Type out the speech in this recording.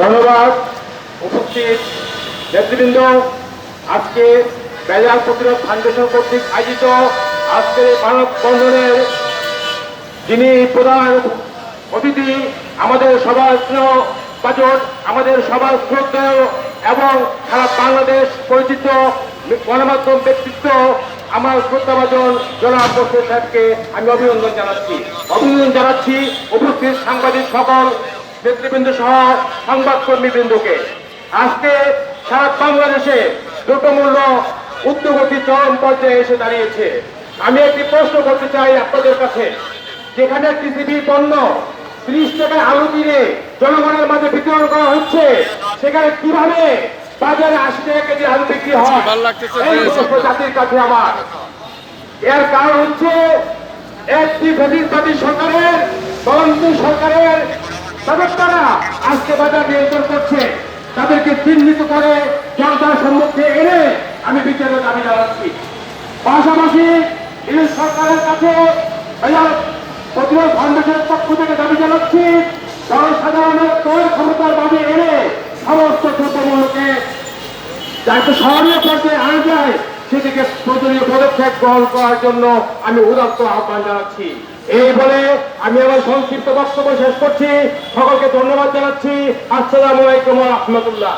ধন্যবাদ। উপস্থিত নেতৃবৃন্দ, আজকে বেজার প্রতিরোধ ফাউন্ডেশন কর্তৃক আয়োজিত আজকের মানব বন্ধনের যিনি প্রধান অতিথি, আমাদের সবার স্নেহ বাচক আমাদের সবার শ্রদ্ধেয় এবং সারা বাংলাদেশ পরিচিত গণমাধ্যম ব্যক্তিত্ব, আমার শ্রদ্ধাভাজন জনাব সাহেবকে আমি অভিনন্দন জানাচ্ছি। অভিনন্দন জানাচ্ছি উপস্থিত সাংবাদিক সকল নেতৃবৃন্দ সহ সংবাদকর্মী বৃন্দকে আজকে সারা বাংলাদেশে দ্রব্যমূল্য উদ্যোগতি চরম পর্যায়ে এসে দাঁড়িয়েছে। আমি একটি প্রশ্ন করতে চাই আপনাদের কাছে। যেখানে টিসিবি পণ্য ত্রিশ টাকায় আলু কিনে জনগণের মাঝে বিতরণ করা হচ্ছে সেখানে কীভাবে বাজারে আশি টাকা কেজি আলু বিক্রি হয়? জাতির কাছে আমার। এর কারণ হচ্ছে একটি ফেসিসবাদী সরকারের তদন্তি সরকারের সদস্যরা আজকে বাজার নিয়ন্ত্রণ করছে। তাদেরকে চিহ্নিত করে জনতার সম্মুখে এনে আমি বিচারের দাবি জানাচ্ছি। পাশাপাশি সরকারের কাছে প্রতিরোধ ফাউন্ডেশনের পক্ষ থেকে দাবি জানাচ্ছি, জনসাধারণের ক্রয় ক্ষমতার বাজে এনে সমস্ত দ্রব্যমূল্যকে যাতে সহনীয় পর্যায়ে আনা যায় সেদিকে প্রয়োজনীয় পদক্ষেপ গ্রহণ করার জন্য আমি উদাত্ত আহ্বান জানাচ্ছি। এই বলে আমি আমার সংক্ষিপ্ত বক্তব্য শেষ করছি। সকলকে ধন্যবাদ জানাচ্ছি। আসসালামু আলাইকুম রহমতুল্লাহ।